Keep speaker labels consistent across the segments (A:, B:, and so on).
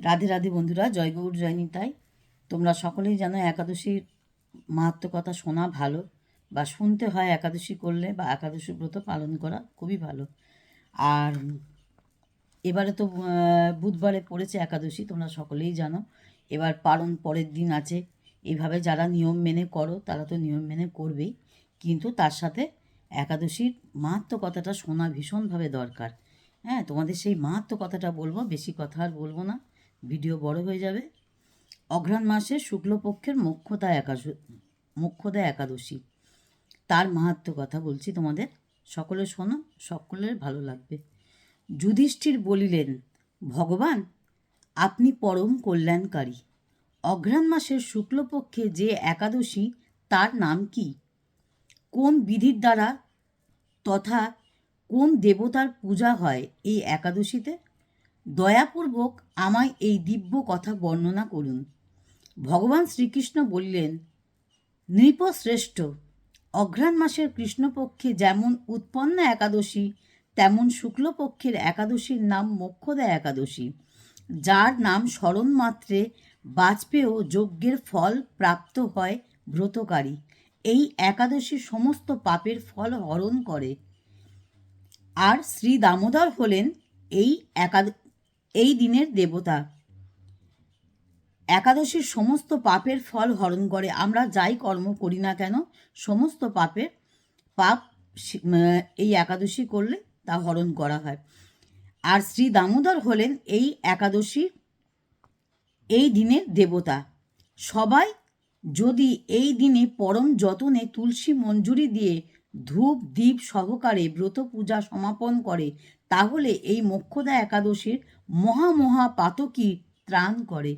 A: রাধে রাধে বন্ধুরা, জয় গৌর, জয় নিতাই। তোমরা সকলেই জানো একাদশীর মাহাত্ম কথা শোনা ভালো বা শুনতে হয় একাদশী করলে বা একাদশী ব্রত পালন করা খুবই ভালো। আর এবারে তো বুধবারে পড়েছে একাদশী, তোমরা সকলেই জানো। এবার পালন পরের দিন আছে। এইভাবে যারা নিয়ম মেনে করো, তারা তো নিয়ম মেনে করবেই। কিন্তু তার সাথে একাদশীর মাহাত্ম কথাটা শোনা ভীষণভাবে দরকার। হ্যাঁ তোমাদের সেই মাহাত্ম কথাটা বলব, বেশি কথা আর বলব না। ভিডিও বড় হয়ে যাবে। অঘ্রাণ মাসে শুক্লপক্ষের মোক্ষদা একাশ মোক্ষদা একাদশী। তার মাহাত্ম কথা বলছি তোমাদের সকলে শোনো, সকলের ভালো লাগবে। যুধিষ্ঠির বলিলেন, ভগবান, আপনি পরম কল্যাণকারী। অঘ্রাণ মাসের শুক্লপক্ষে যে একাদশী, তার নাম কি? কোন বিধির দ্বারা তথা কোন দেবতার পূজা হয় এই একাদশীতে? দয়াপূর্বক আমায় এই দিব্য কথা বর্ণনা করুন। ভগবান শ্রীকৃষ্ণ বললেন, নৃপশ্রেষ্ঠ, অঘ্রাণ মাসের কৃষ্ণপক্ষে যেমন উৎপন্ন একাদশী, তেমন শুক্লপক্ষের একাদশীর নাম মোক্ষদা একাদশী, যার নাম স্মরণ মাত্রে বাজপেয় যজ্ঞের ফল প্রাপ্ত হয় ব্রতকারী। এই একাদশী সমস্ত পাপের ফল হরণ করে। আর শ্রী দামোদর হলেন এই একাদ এই দিনের দেবতা। একাদশীর সমস্ত পাপের ফল হরণ করে। আমরা যাই কর্ম করি না কেন? সমস্ত পাপের পাপ এই একাদশী করলে তা হরণ করা হয়। আর শ্রী দামোদর হলেন এই একাদশী এই দিনের দেবতা। সবাই যদি এই দিনে পরম যতনে তুলসী মঞ্জুরি দিয়ে ধূপ দ্বীপ সহকারে ব্রত পূজা সমাপন করে তাহলে এই মোক্ষদা একাদশীর মহা মহা পাতকী ত্রাণ করে।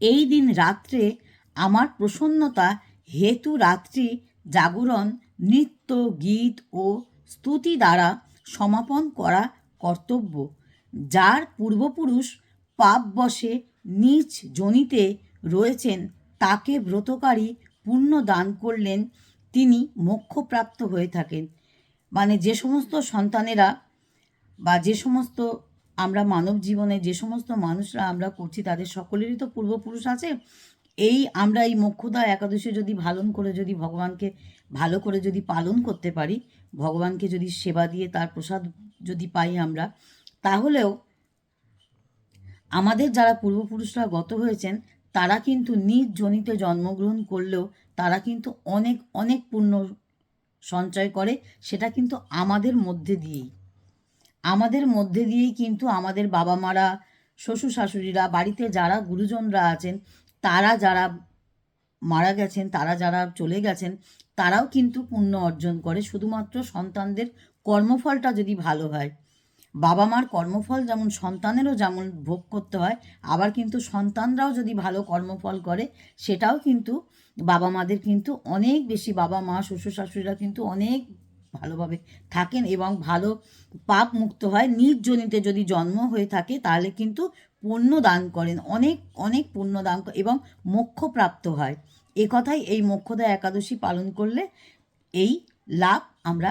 A: এই দিন রাত্রে আমার প্রসন্নতা হেতু রাত্রি জাগরণ, নৃত্য, গীত ও স্তুতি দ্বারা সমাপন করা কর্তব্য, যার পূর্বপুরুষ পাপ পাপবশে নিজ জনিতে রয়েছেন, তাকে ব্রতকারী পুণ্য দান করলেন, তিনি মোক্ষপ্রাপ্ত হয়ে থাকেন। মানে যে সমস্ত সন্তানেরা বা যে সমস্ত আমরা মানব জীবনে যে সমস্ত মানুষরা আমরা করছি, তাদের সকলেরই তো পূর্বপুরুষ আছে। এই আমরা এই মোক্ষদা একাদশী যদি পালন করে, যদি ভগবানকে ভালো করে যদি পালন করতে পারি, ভগবানকে যদি সেবা দিয়ে তার প্রসাদ যদি পাই আমরা, তাহলেও আমাদের যারা পূর্বপুরুষরা গত হয়েছেন, তারা কিন্তু নিজ জনিতে জন্মগ্রহণ করলেও তারা কিন্তু অনেক অনেক পুণ্য সঞ্চয় করে, সেটা কিন্তু আমাদের মধ্যে দিয়েই। আমাদের মধ্যে দিয়েই কিন্তু আমাদের বাবা মারা শ্বশুর শাশুড়িরা বাড়িতে যারা গুরুজনরা আছেন, তারা যারা মারা গেছেন, তারা যারা চলে গেছেন, তারাও কিন্তু পুণ্য অর্জন করে। শুধুমাত্র সন্তানদের কর্মফলটা যদি ভালো হয় বাবা মার কর্মফল যেমন সন্তানেরও যেমন ভোগ করতে হয়, আবার কিন্তু সন্তানরাও যদি ভালো কর্মফল করে, সেটাও কিন্তু বাবা মাদের কিন্তু অনেক বেশি বাবা মা শ্বশুর শাশুড়িরা কিন্তু অনেক ভালোভাবে থাকেন এবং ভালো পাপ মুক্ত হয়। নিজ জনিতে যদি জন্ম হয়ে থাকে, তাহলে কিন্তু পুণ্য দান করেন, অনেক অনেক পুণ্য দান এবং মোক্ষ প্রাপ্ত হয়। এ কথাই এই মোক্ষদা একাদশী পালন করলে এই লাভ আমরা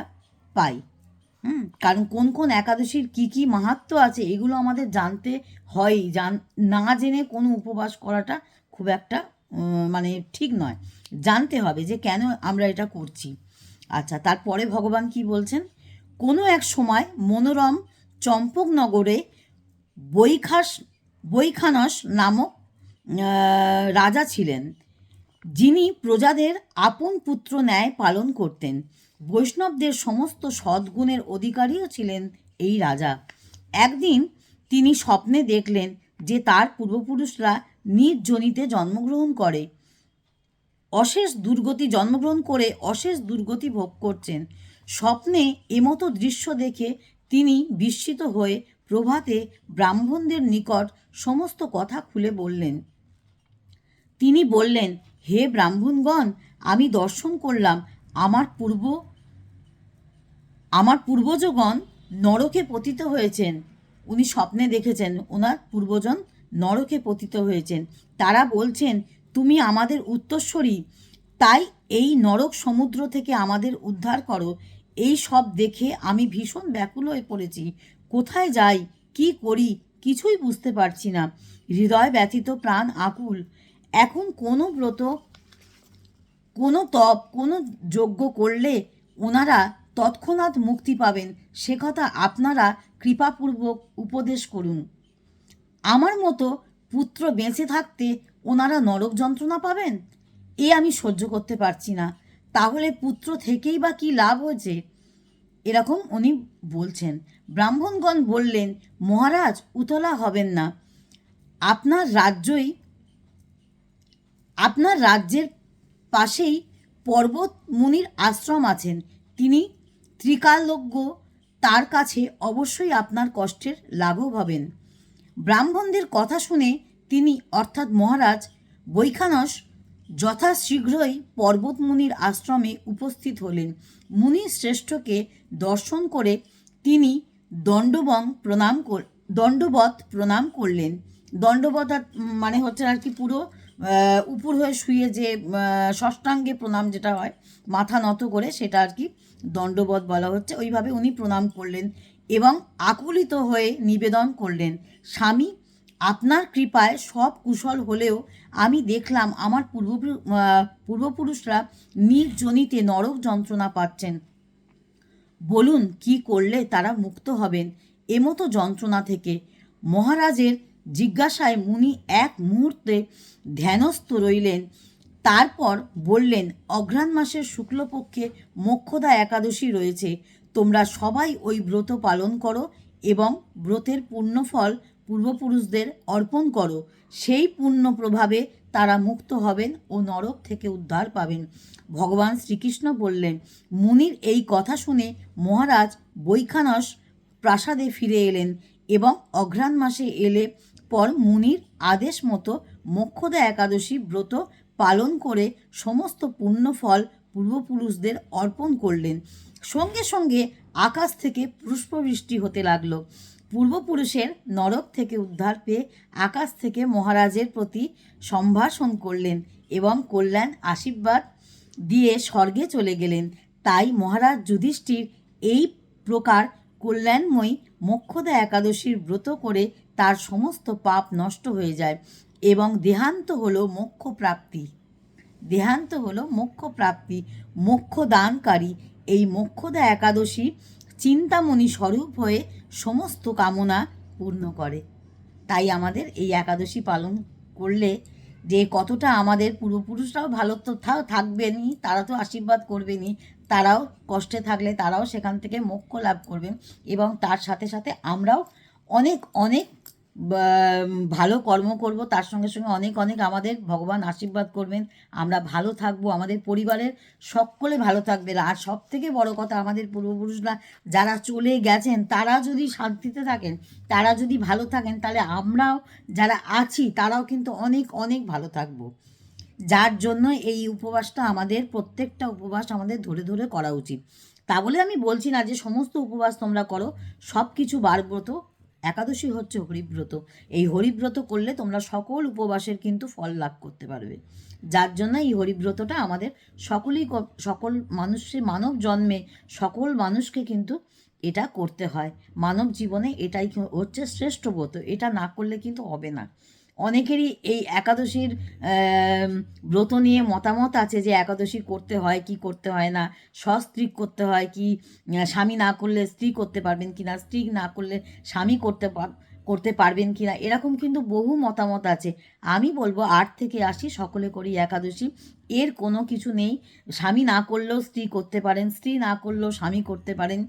A: পাই। হুম, কারণ কোন কোন একাদশীর কি কি মাহাত্ম আছে, এগুলো আমাদের জানতে হয় জান, না জেনে কোনো উপবাস করাটা খুব একটা মানে ঠিক নয়। জানতে হবে যে কেন আমরা এটা করছি। আচ্ছা তারপরে ভগবান কি বলছেন? কোনো এক সময় মনোরম চম্পকনগরে বৈখাস, বৈখানস নামক রাজা ছিলেন, যিনি প্রজাদের আপন পুত্র ন্যায় পালন করতেন। বৈষ্ণবদের সমস্ত সদ্গুণের অধিকারীও ছিলেন এই রাজা। একদিন তিনি স্বপ্নে দেখলেন যে তার পূর্বপুরুষরা নিজ জনিতে জন্মগ্রহণ করে। অশেষ দুর্গতি জন্মগ্রহণ করে অশেষ দুর্গতি ভোগ করছেন। স্বপ্নে এমতো দৃশ্য দেখে তিনি বিস্মিত হয়ে প্রভাতে ব্রাহ্মণদের নিকট সমস্ত কথা খুলে বললেন। তিনি বললেন, হে ব্রাহ্মণগণ, আমি দর্শন করলাম, আমার পূর্ব আমার পূর্বজগণ নরকে পতিত হয়েছেন। উনি স্বপ্নে দেখেছেন ওনার পূর্বজন নরকে পতিত হয়েছেন। তারা বলছেন, তুমি আমাদের উত্তরস্বরী, তাই এই নরক সমুদ্র থেকে আমাদের উদ্ধার করো। এই সব দেখে আমি ভীষণ ব্যাকুল হয়ে পড়েছি। কোথায় যাই, কি করি, কিছুই বুঝতে পারছি না। হৃদয় ব্যথিত, প্রাণ আকুল। এখন কোনো ব্রত, কোনো তপ, কোনো যজ্ঞ করলে ওনারা তৎক্ষণাৎ মুক্তি পাবেন। সে কথা আপনারা কৃপাপূর্বক উপদেশ করুন। আমার মতো পুত্র বেঁচে থাকতে ওনারা নরক যন্ত্রণা পাবেন? এ আমি সহ্য করতে পারছি না। তাহলে পুত্র থেকেই বা কী লাভ হয়েছে? এরকম উনি বলছেন। ব্রাহ্মণগণ বললেন, মহারাজ, উতলা হবেন না। আপনার রাজ্যই, আপনার রাজ্যের পাশেই পর্বত মুনির আশ্রম আছেন। তিনি ত্রিকালজ্ঞ তার কাছে অবশ্যই আপনার কষ্টের লাঘব হবেন। ব্রাহ্মণদের কথা শুনে তিনি অর্থাৎ মহারাজ বৈখানস যথাশীঘ্রই পর্বত মুনির আশ্রমে উপস্থিত হলেন। মুনি শ্রেষ্ঠকে দর্শন করে তিনি দণ্ডবং প্রণাম কর দণ্ডবত প্রণাম করলেন। দণ্ডবত মানে হচ্ছে আর কি পুরো উপর হয়ে শুয়ে যে ষষ্ঠাঙ্গে প্রণাম যেটা হয় মাথা নত করে সেটা আর কি দণ্ডবত বলা হচ্ছে। ওইভাবে উনি প্রণাম করলেন এবং আকুলিত হয়ে নিবেদন করলেন, স্বামী, আপনার কৃপায় সব কুশল হলেও আমি দেখলাম আমার পূর্বপুরু পূর্বপুরুষরা নির্জনিতে নরক যন্ত্রণা পাচ্ছেন। বলুন, কি করলে তারা মুক্ত হবেন? এমতো যন্ত্রণা থেকে মহারাজের জিজ্ঞাসায় মুনি এক মুহূর্তে ধ্যানস্থ রইলেন। তারপর বললেন, অঘ্রাণ মাসের শুক্লপক্ষে মোক্ষদা একাদশী রয়েছে। তোমরা সবাই ওই ব্রত পালন করো এবং ব্রতের পুণ্যফল পূর্বপুরুষদের অর্পণ করো। সেই পুণ্য প্রভাবে তারা মুক্ত হবেন ও নরক থেকে উদ্ধার পাবেন। ভগবান শ্রীকৃষ্ণ বললেন, মুনির এই কথা শুনে মহারাজ বৈখানস প্রাসাদে ফিরে এলেন এবং অঘ্রাণ মাসে এলে পর মুনির আদেশ মতো মোক্ষদা একাদশী ব্রত পালন করে সমস্ত পুণ্যফল পূর্বপুরুষদের অর্পণ করলেন। সঙ্গে সঙ্গে আকাশ থেকে পুষ্পবৃষ্টি হতে লাগল। পূর্বপুরুষের নরক থেকে উদ্ধার পেয়ে আকাশ থেকে মহারাজের প্রতি সম্ভাষণ করলেন এবং কল্যাণ আশীর্বাদ দিয়ে স্বর্গে চলে গেলেন। তাই মহারাজ যুধিষ্ঠির এই প্রকার কল্যাণময়ী মোক্ষদা একাদশীর ব্রত করে তার সমস্ত পাপ নষ্ট হয়ে যায়। এবং দেহান্ত হলো মোক্ষ প্রাপ্তি। দেহান্ত হলো মোক্ষ প্রাপ্তি মোক্ষ দানকারী এই মোক্ষদা একাদশী চিন্তামণি স্বরূপ হয়ে সমস্ত কামনা পূর্ণ করে। তাই আমাদের এই একাদশী পালন করলে যে কতটা আমাদের পূর্বপুরুষরাও ভালো তো থাকবেনই, তারা তো আশীর্বাদ করবেনই, তারাও কষ্টে থাকলে তারাও সেখান থেকে মোক্ষ লাভ করবেন এবং তার সাথে সাথে আমরাও অনেক অনেক ভালো কর্ম করব, তার সঙ্গে সঙ্গে অনেক অনেক আমাদের ভগবান আশীর্বাদ করবেন। আমরা ভালো থাকব, আমাদের পরিবারের সকলে ভালো থাকবেন আর সব থেকে বড় কথা আমাদের পূর্বপুরুষরা যারা চলে গেছেন, তারা যদি শান্তিতে থাকেন, তারা যদি ভালো থাকেন, তাহলে আমরাও যারা আছি, তারাও কিন্তু অনেক অনেক ভালো থাকব। যার জন্য এই উপবাসটা আমাদের প্রত্যেকটা উপবাস আমাদের ধরে ধরে করা উচিত। তা বলে আমি বলছি না যে সমস্ত উপবাস তোমরা করো সব কিছু বারব্রত একাদশী হচ্ছে হরিব্রত। এই হরিব্রত করলে তোমরা সকল উপবাসের কিন্তু ফল লাভ করতে পারবে। যার জন্য এই হরিব্রতটা আমাদের সকলেই সকল মানুষের মানব জন্মে সকল মানুষকে কিন্তু এটা করতে হয়। মানব জীবনে এটাই হচ্ছে শ্রেষ্ঠ ব্রত। এটা না করলে কিন্তু হবে না। অনেকেরই এই একাদশীর ব্রত নিয়ে মতামত আছে যে একাদশী করতে হয় কি করতে হয় না সস্ত্রীক করতে হয় কি স্বামী না করলে স্ত্রী করতে পারবেন কি না স্ত্রী না করলে স্বামী করতে করতে পারবেন কি না এরকম কিন্তু বহু মতামত আছে। আমি বলব আট থেকে আশি সকলে করি একাদশী। এর কোনো কিছু নেই। স্বামী না করলেও স্ত্রী করতে পারেন, স্ত্রী না করলেও স্বামী করতে পারেন।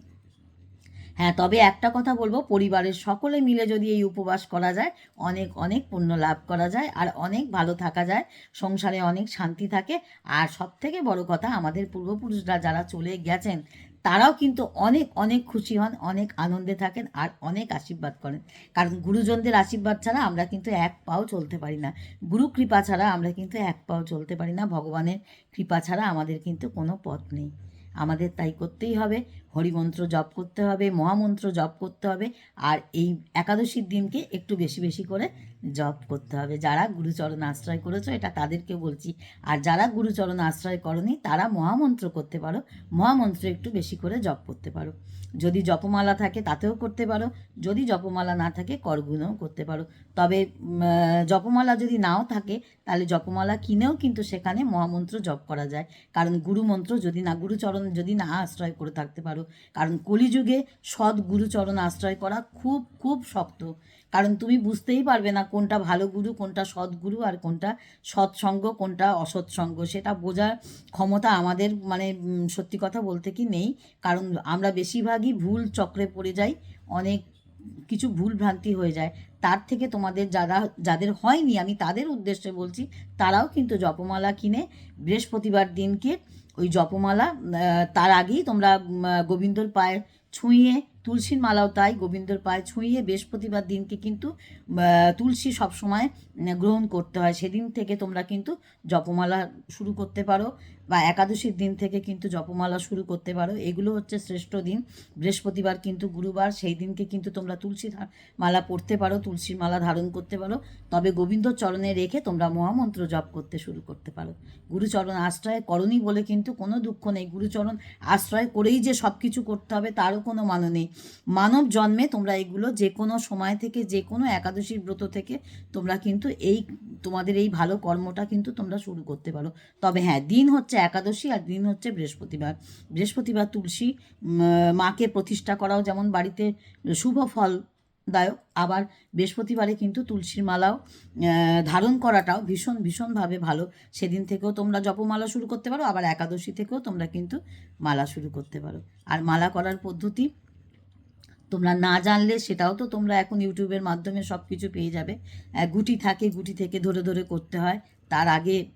A: হ্যাঁ তবে একটা কথা বলব, পরিবারের সকলে মিলে যদি এই উপবাস করা যায়, অনেক অনেক পুণ্য লাভ করা যায় আর অনেক ভালো থাকা যায়, সংসারে অনেক শান্তি থাকে। আর সব থেকে বড় কথা, আমাদের পূর্বপুরুষরা যারা চলে গেছেন, তারাও কিন্তু অনেক অনেক খুশি হন, অনেক আনন্দে থাকেন আর অনেক আশীর্বাদ করেন। কারণ গুরুজনদের আশীর্বাদ ছাড়া আমরা কিন্তু এক পাও চলতে পারি না। গুরু কৃপা ছাড়া আমরা কিন্তু এক পাও চলতে পারি না। ভগবানের কৃপা ছাড়া আমাদের কিন্তু কোনো পথ নেই। আমাদের তাই করতেই হবে। হরিমন্ত্র জপ করতে হবে, মহামন্ত্র জপ করতে হবে, আর এই একাদশীর দিনকে একটু বেশি বেশি করে জপ করতে হবে। যারা গুরুচরণ আশ্রয় করেছ, এটা তাদেরকে বলছি। আর যারা গুরুচরণ আশ্রয় করনি, তারা মহামন্ত্র করতে পারো, মহামন্ত্র একটু বেশি করে জপ করতে পারো। যদি জপমালা থাকে, তাতেও করতে পারো, যদি জপমালা না থাকে, করগুণও করতে পারো। তবে জপমালা যদি নাও থাকে, তাহলে জপমালা কিনেও কিন্তু সেখানে মহামন্ত্র জপ করা যায়। কারণ গুরুমন্ত্র যদি না, গুরুচরণ যদি না আশ্রয় করে থাকতে পারো কারণ কলিযুগে সৎ গুরুচরণ আশ্রয় করা খুব খুব শক্ত। কারণ তুমি বুঝতেই পারবে না কোনটা ভালো গুরু, কোনটা সৎগুরু আর কোনটা সৎসঙ্গ, কোনটা অসৎসঙ্গ। সেটা বোঝার ক্ষমতা আমাদের মানে সত্যি কথা বলতে কি নেই। কারণ আমরা বেশিরভাগই ভুল চক্রে পড়ে যাই, অনেক কিছু ভুল ভ্রান্তি হয়ে যায়। তার থেকে তোমাদের যারা, যাদের হয়নি, আমি তাদের উদ্দেশ্যে বলছি, তারাও কিন্তু জপমালা কিনে বৃহস্পতিবার দিনকে ওই জপমালা তার আগেই তোমরা গোবিন্দর পায়ে ছুঁয়ে তুলসীর মালাও তাই গোবিন্দর পায়ে ছুঁয়ে বৃহস্পতিবার দিনকে কিন্তু তুলসী সবসময় গ্রহণ করতে হয়। সেদিন থেকে তোমরা কিন্তু জপমালা শুরু করতে পারো বা একাদশীর দিন থেকে কিন্তু জপমালা শুরু করতে পারো। এগুলো হচ্ছে শ্রেষ্ঠ দিন। বৃহস্পতিবার কিন্তু গুরুবার, সেই দিনকে কিন্তু তোমরা তুলসী মালা পড়তে পারো, তুলসীর মালা ধারণ করতে পারো। তবে গোবিন্দ চরণে রেখে তোমরা মহামন্ত্র জপ করতে শুরু করতে পারো। গুরুচরণ আশ্রয় করনি বলে কিন্তু কোনো দুঃখ নেই। গুরুচরণ আশ্রয় করেই যে সব কিছু করতে হবে, তারও কোনো মানে নেই। মানব জন্মে তোমরা এগুলো যে কোনো সময় থেকে যে কোনো একাদশীর ব্রত থেকে তোমরা কিন্তু এই, তোমাদের এই ভালো কর্মটা কিন্তু তোমরা শুরু করতে পারো। তবে হ্যাঁ দিন হচ্ছে একাদশী আর দিন হচ্ছে বৃহস্পতিবার। বৃহস্পতিবার তুলসী মাকে প্রতিষ্ঠা করাও যেমন বাড়িতে শুভ ফল দায়ক, আবার বৃহস্পতিবারে কিন্তু তুলসীর মালাও ধারণ করাটাও ভীষণ, ভীষণভাবে ভালো। সেদিন থেকেও তোমরা জপমালা শুরু করতে পারো, আবার একাদশী থেকেও তোমরা কিন্তু মালা শুরু করতে পারো। আর মালা করার পদ্ধতি তোমরা না জানলে সেটাও তো তোমরা এখন ইউটিউবের মাধ্যমে সব কিছু পেয়ে যাবে। গুটি থাকে, গুটি থেকে ধরে ধরে করতে হয়। তার আগে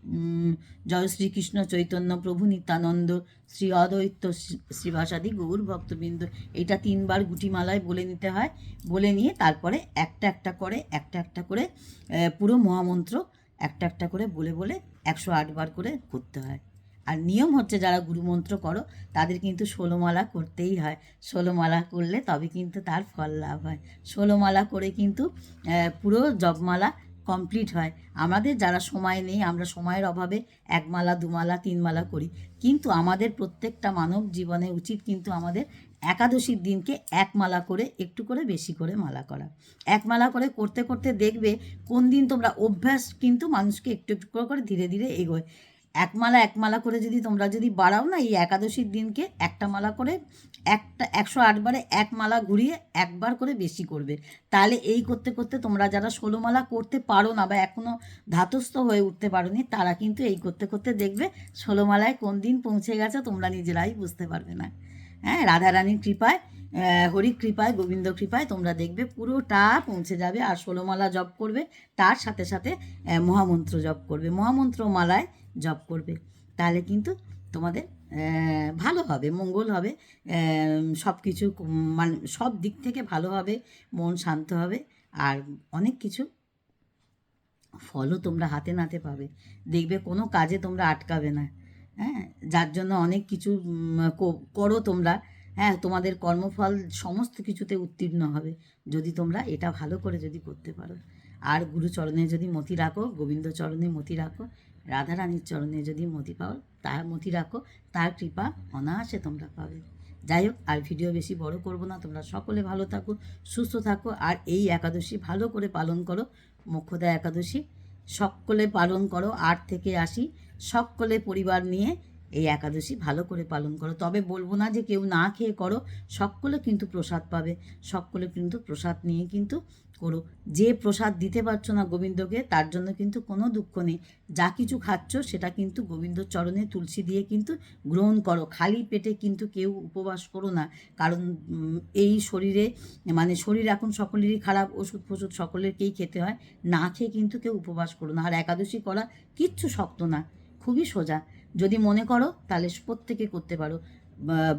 A: জয় শ্রীকৃষ্ণ চৈতন্য প্রভু নিত্যানন্দ শ্রী অদ্বৈত শ্রী- শ্রীবাসাদি গৌর ভক্তবৃন্দ, এটা তিনবার গুটিমালায় বলে নিতে হয়। বলে নিয়ে তারপরে একটা একটা করে, একটা একটা করে পুরো মহামন্ত্র একটা একটা করে বলে বলে একশো আটবার করে করতে হয়। আর নিয়ম হচ্ছে যারা গুরুমন্ত্র করো, তাদের কিন্তু ষোলোমালা করতেই হয়। ষোলোমালা করলে তবে কিন্তু তার ফল লাভ হয়। ষোলোমালা করে কিন্তু পুরো জপমালা কমপ্লিট হয়। আমাদের যারা সময় নেই, আমরা সময়ের অভাবে এক মালা দুমালা তিন মালা করি। কিন্তু আমাদের প্রত্যেকটা মানব জীবনে উচিত কিন্তু আমাদের একাদশীর দিনকে এক মালা করে, একটু করে বেশি করে মালা করা। এক মালা করে করতে করতে দেখবে কোন দিন তোমরা অভ্যাস কিন্তু মানুষকে একটু একটু করে ধীরে ধীরে এগোয়। এক মালা এক মালা করে যদি তোমরা যদি বাড়াও না, এই একাদশীর দিনকে একটা মালা করে, একটা, একশো আটবারে এক মালা ঘুরিয়ে একবার করে বেশি করবে। তাহলে এই করতে করতে তোমরা যারা ষোলো মালা করতে পারো না বা এখনও ধাতস্থ হয়ে উঠতে পারোনি, তারা কিন্তু এই করতে করতে দেখবে ষোলো মালায় কোন দিন পৌঁছে গেছে, তোমরা নিজেরাই বুঝতে পারবে না। হ্যাঁ রাধারানীর কৃপায় হরির কৃপায়, গোবিন্দ কৃপায় তোমরা দেখবে পুরোটা পৌঁছে যাবে। আর ষোলোমালা জপ করবে, তার সাথে সাথে মহামন্ত্র জপ করবে। মহামন্ত্র মালায় জপ করবে, তাহলে কিন্তু তোমাদের ভালো হবে, মঙ্গল হবে সব কিছু মানে সব দিক থেকে ভালো হবে, মন শান্ত হবে, আর অনেক কিছু ফলও তোমরা হাতে নাতে পাবে। দেখবে কোনো কাজে তোমরা আটকাবে না হ্যাঁ? যার জন্য অনেক কিছু করো তোমরা হ্যাঁ? তোমাদের কর্মফল সমস্ত কিছুতে উত্তীর্ণ হবে, যদি তোমরা এটা ভালো করে যদি করতে পারো। আর গুরুচরণে যদি মতি রাখো গোবিন্দ চরণে মতি রাখো রাধারানীর চরণে যদি মতি পাও তার মতি রাখো, তার কৃপা অনায়াসে তোমরা পাবে। যাই হোক, আর ভিডিও বেশি বড় করব না, তোমরা সকলে ভালো থাকো, সুস্থ থাকো, আর এই একাদশী ভালো করে পালন করো মোক্ষদা একাদশী। সকলে পালন করো, আট থেকে আসি সকলে পরিবার নিয়ে এই একাদশী ভালো করে পালন করো। তবে বলব না যে কেউ না খেয়ে করো, সকলে কিন্তু প্রসাদ পাবে। সকলে কিন্তু প্রসাদ নিয়ে কিন্তু করো। যে প্রসাদ দিতে পারছ না গোবিন্দকে, তার জন্য কিন্তু কোনো দুঃখ নেই। যা কিছু খাচ্ছ, সেটা কিন্তু গোবিন্দ চরণে তুলসী দিয়ে কিন্তু গ্রহণ করো। খালি পেটে কিন্তু কেউ উপবাস করো না। কারণ এই শরীরে মানে শরীর এখন সকলেরই খারাপ, ওষুধ ফষুধ সকলেরকেই খেতে হয়। না খেয়ে কিন্তু কেউ উপবাস করো না। আর একাদশী করা কিচ্ছু শক্ত না, খুবই সোজা। যদি মনে করো, তাহলে প্রত্যেকে করতে পারো।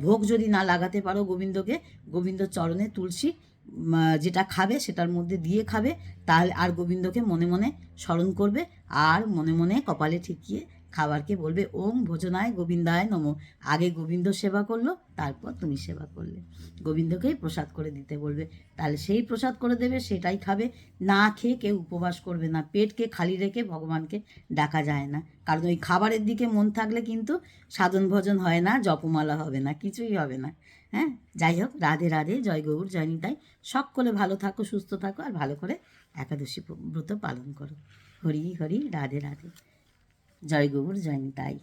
A: ভোগ যদি না লাগাতে পারো গোবিন্দকে, গোবিন্দ চরণে তুলসী যেটা খাবে সেটার মধ্যে দিয়ে খাবে, তাহলে আর গোবিন্দকে মনে মনে স্মরণ করবে, আর মনে মনে কপালে ঠেকিয়ে খাবারকে বলবে, ওম ভোজনায় গোবিন্দায় নমো। আগে গোবিন্দ সেবা করল, তারপর তুমি সেবা করলে। গোবিন্দকেই প্রসাদ করে দিতে বলবে। তাহলে সেই প্রসাদ করে দেবে, সেটাই খাবে। না খেয়ে কেউ উপবাস করবে না। পেটকে খালি রেখে ভগবানকে ডাকা যায় না। কারণ ওই খাবারের দিকে মন থাকলে কিন্তু সাধন ভজন হয় না, জপমালা হবে না, কিছুই হবে না। হ্যাঁ? যাই হোক, রাধে রাধে, জয় গৌর, জয় নিতাই। সকলে ভালো থাকো, সুস্থ থাকো, আর ভালো করে একাদশী ব্রত পালন করো। হরি হরি, রাধে রাধে। জয় গোবর জয় নিতাই